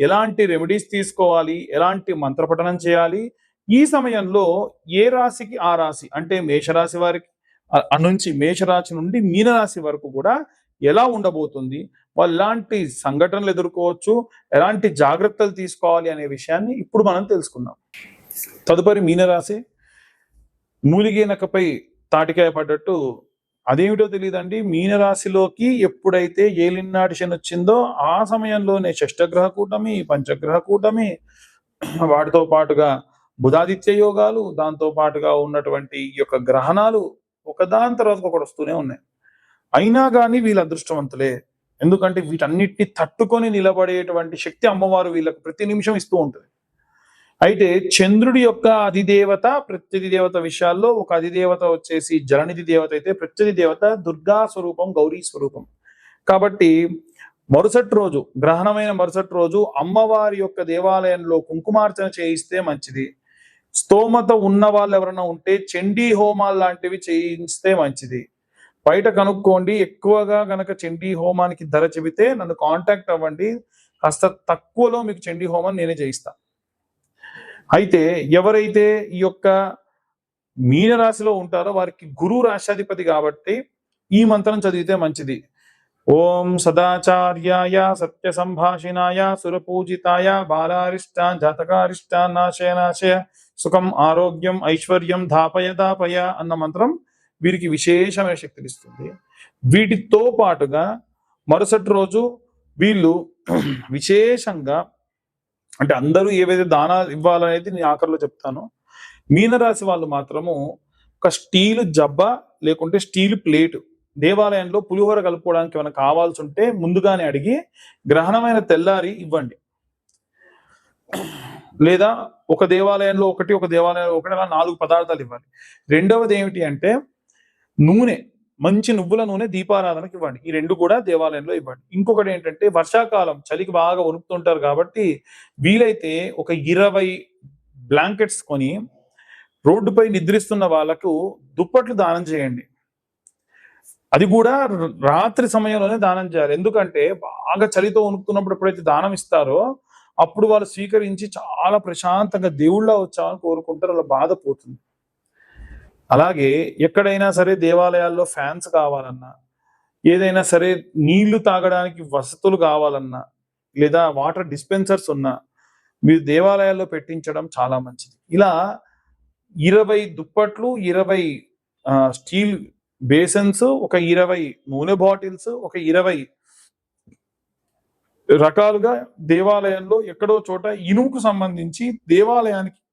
ఎలాంటి రెమెడీస్ తీసుకోవాలి? ఎలాంటి మంత్రపఠనం చేయాలి? ఈ సమయంలో ఏ రాశికి ఆ రాశి? అంటే మేషరాశి వారికి ఆ- నుంచి మేషరాశి నుండి మీనరాశి వరకు కూడా ఎలా ఉండబోతుంది? వాళ్ళు ఎలాంటి సంఘటనలు ఎదుర్కోవచ్చు? ఎలాంటి జాగ్రత్తలు తీసుకోవాలి అనే విషయాన్ని ఇప్పుడు మనం తెలుసుకుందాం. తదుపరి మీనరాశి. మూలిగేనకపై తాటికాయ పడ్డట్టు అదేమిటో తెలియదండి మీనరాశిలోకి ఎప్పుడైతే ఏలినాటి శని వచ్చిందో ఆ సమయంలోనే షష్టగ్రహ కూటమి పంచగ్రహ కూటమి వాటితో పాటుగా బుధాదిత్య యోగాలు దాంతో పాటుగా ఉన్నటువంటి ఈ యొక్క గ్రహణాలు ఒకదాని తర్వాత ఒకటి వస్తూనే ఉన్నాయి. అయినా కానీ వీళ్ళ అదృష్టవంతులే. ఎందుకంటే వీటన్నిటిని తట్టుకొని నిలబడేటువంటి శక్తి అమ్మవారు వీళ్ళకి ప్రతి నిమిషం ఇస్తూ ఉంటుంది. అయితే చంద్రుడి యొక్క అధిదేవత ప్రత్యధి దేవత విషయాల్లో ఒక అధిదేవత వచ్చేసి జలనిధి దేవత అయితే ప్రత్యధి దేవత దుర్గా స్వరూపం గౌరీ స్వరూపం. కాబట్టి మరుసటి రోజు గ్రహణమైన మరుసటి రోజు అమ్మవారి యొక్క దేవాలయంలో కుంకుమార్చన చేయిస్తే మంచిది. స్తోమత ఉన్న వాళ్ళు ఎవరైనా ఉంటే చండీ హోమాలు లాంటివి చేయిస్తే మంచిది. బయట కనుక్కోండి ఎక్కువగా గనక చండీ హోమానికి ధర చెబితే నన్ను కాంటాక్ట్ అవ్వండి. కాస్త తక్కువలో మీకు చండీ హోమం నేనే చేయిస్తాను అయితే ఎవరైతే ఈ యొక్క మీనరాశిలో ఉంటారో వారికి గురువు రాశాధిపతి కాబట్టి ఈ మంత్రం చదివితే మంచిది. ఓం సదాచార్యాయ సత్య సంభాషిణాయ సురపూజితాయ బాలారిష్ట జాతకారిష్ట నాశయ నాశయ సుఖం ఆరోగ్యం ఐశ్వర్యం ధాపయ దాపయ అన్న మంత్రం వీరికి విశేషమైన శక్తిని ఇస్తుంది వీటితో పాటుగా మరుసటి రోజు వీళ్ళు విశేషంగా అంటే అందరూ ఏవైతే దానాలు ఇవ్వాలనేది నేను ఆఖరిలో చెప్తాను. మీనరాశి వాళ్ళు మాత్రము ఒక స్టీల్ జబ్బ లేకుంటే స్టీల్ ప్లేట్. దేవాలయంలో పులిహోర కలుపుకోవడానికి ఏమైనా కావాల్సి ఉంటే ముందుగానే అడిగి గ్రహణమైన తెల్లారి ఇవ్వండి. లేదా ఒక దేవాలయంలో ఒకటి ఒక దేవాలయంలో ఒకటి అలా నాలుగు పదార్థాలు ఇవ్వాలి. రెండవది ఏమిటి అంటే నూనె. మంచి నువ్వుల నూనె దీపారాధనకి ఇవ్వండి. ఈ రెండు కూడా దేవాలయంలో ఇవ్వండి. ఇంకొకటి ఏంటంటే వర్షాకాలం చలికి బాగా వణుకుతుంటారు కాబట్టి వీలైతే ఒక ఇరవై బ్లాంకెట్స్ కొని రోడ్డుపై నిద్రిస్తున్న వాళ్ళకు దుప్పట్లు దానం చేయండి. అది కూడా రాత్రి సమయంలోనే దానం చేయాలి. ఎందుకంటే బాగా చలితో వణుకుతున్నప్పుడు ఎప్పుడైతే దానం ఇస్తారో అప్పుడు వాళ్ళు స్వీకరించి చాలా ప్రశాంతంగా దేవుళ్ళ వచ్చామని కోరుకుంటారు. అలా బాధ పోతుంది. అలాగే ఎక్కడైనా సరే దేవాలయాల్లో ఫ్యాన్స్ కావాలన్నా ఏదైనా సరే నీళ్ళు తాగడానికి వసతులు కావాలన్నా లేదా వాటర్ డిస్పెన్సర్స్ ఉన్నా మీరు దేవాలయాల్లో పెట్టించడం చాలా మంచిది. ఇలా ఇరవై దుప్పట్లు ఇరవై స్టీల్ బేసన్స్ ఒక ఇరవై నూనె బాటిల్స్ ఒక ఇరవై రకాలుగా దేవాలయంలో ఎక్కడో చోట ఇనుముకు సంబంధించి దేవాలయానికి